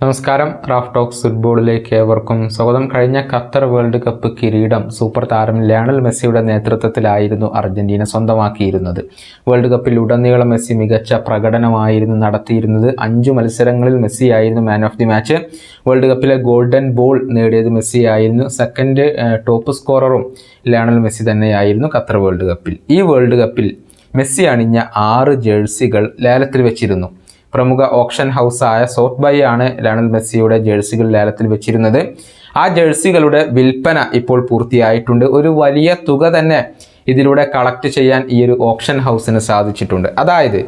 നമസ്കാരം. Raf talks ഫുട്ബോളിലേക്ക് ഏവർക്കും സ്വാഗതം. കഴിഞ്ഞ ഖത്തർ വേൾഡ് കപ്പ് കിരീടം സൂപ്പർ താരം ലയണൽ മെസ്സിയുടെ നേതൃത്വത്തിലായിരുന്നു അർജന്റീന സ്വന്തമാക്കിയിരുന്നത്. വേൾഡ് കപ്പിൽ ഉടനീളം മെസ്സി മികച്ച പ്രകടനമായിരുന്നു നടത്തിയിരുന്നത്. അഞ്ചു മത്സരങ്ങളിൽ മെസ്സി ആയിരുന്നു man of the match world കപ്പിലെ golden ball നേടിയത് മെസ്സി ആയിരുന്നു സെക്കൻഡ് ടോപ്പ് സ്കോററും ലയണൽ മെസ്സി തന്നെയായിരുന്നു ഖത്തർ വേൾഡ് കപ്പിൽ. ഈ വേൾഡ് കപ്പിൽ മെസ്സി അണിഞ്ഞ ആറ് ജേഴ്സികൾ ലേലത്തിൽ വെച്ചിരുന്നു. പ്രമുഖ ഓപ്ഷൻ ഹൗസായ ബൈ ആണ് ലയണൽ മെസ്സിയുടെ ജേഴ്സികൾ ലേലത്തിൽ വെച്ചിരുന്നത്. ആ ജേഴ്സികളുടെ വിൽപ്പന ഇപ്പോൾ പൂർത്തിയായിട്ടുണ്ട്. ഒരു വലിയ തുക തന്നെ ഇതിലൂടെ കളക്ട് ചെയ്യാൻ ഈ ഒരു ഓപ്ഷൻ ഹൗസിന് സാധിച്ചിട്ടുണ്ട്. അതായത്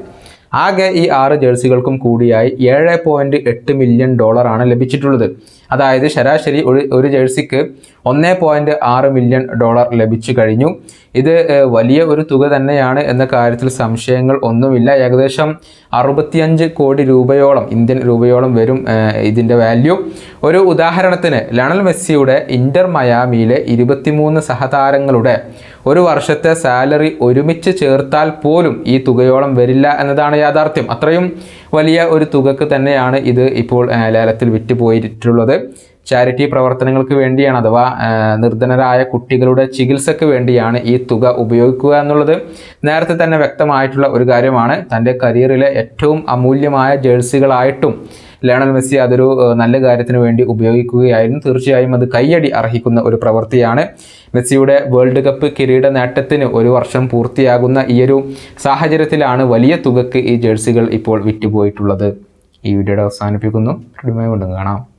ആകെ ഈ ആറ് ജേഴ്സികൾക്കും കൂടിയായി ഏഴ് പോയിന്റ് എട്ട് മില്യൺ ഡോളറാണ് ലഭിച്ചിട്ടുള്ളത്. അതായത് ശരാശരി ഒരു ഒരു ജേഴ്സിക്ക് ഒന്നേ പോയിന്റ് ആറ് മില്യൺ ഡോളർ ലഭിച്ചു കഴിഞ്ഞു. ഇത് വലിയ ഒരു തുക തന്നെയാണ് എന്ന കാര്യത്തിൽ സംശയങ്ങൾ ഒന്നുമില്ല. ഏകദേശം അറുപത്തിയഞ്ച് കോടി രൂപയോളം ഇന്ത്യൻ രൂപയോളം വരും ഇതിന്റെ വാല്യൂ ഒരു ഉദാഹരണത്തിന് ലണൽ മെസ്സിയുടെ ഇന്റർ മയാമിയിലെ ഇരുപത്തിമൂന്ന് സഹതാരങ്ങളുടെ ഒരു വർഷത്തെ സാലറി ഒരുമിച്ച് ചേർത്താൽ പോലും ഈ തുകയോളം വരില്ല എന്നതാണ് യാഥാർത്ഥ്യം. അത്രയും വലിയ ഒരു തുകക്ക് തന്നെയാണ് ഇത് ഇപ്പോൾ ലേലത്തിൽ വിറ്റുപോയിട്ടുള്ളത്. ചാരിറ്റി പ്രവർത്തനങ്ങൾക്ക് വേണ്ടിയാണ് അഥവാ നിർധനരായ കുട്ടികളുടെ ചികിത്സയ്ക്ക് വേണ്ടിയാണ് ഈ തുക ഉപയോഗിക്കുക എന്നുള്ളത്. നേരത്തെ തന്നെ വ്യക്തമായിട്ടുള്ള ഒരു കാര്യമാണ് തന്റെ കരിയറിലെ ഏറ്റവും അമൂല്യമായ ജേഴ്സികളായിട്ടും ലയണൽ മെസ്സി അതൊരു നല്ല കാര്യത്തിന് വേണ്ടി ഉപയോഗിക്കുകയായിരുന്നു. തീർച്ചയായും അത് കയ്യടി അർഹിക്കുന്ന ഒരു പ്രവൃത്തിയാണ്. മെസ്സിയുടെ വേൾഡ് കപ്പ് കിരീട നേട്ടത്തിന് ഒരു വർഷം പൂർത്തിയാകുന്ന ഈയൊരു സാഹചര്യത്തിലാണ് വലിയ തുകക്ക് ഈ ജേഴ്സികൾ ഇപ്പോൾ വിറ്റുപോയിട്ടുള്ളത്. ഈ വീഡിയോയുടെ അവസാനിപ്പിക്കുന്നു. വീണ്ടും കാണാം.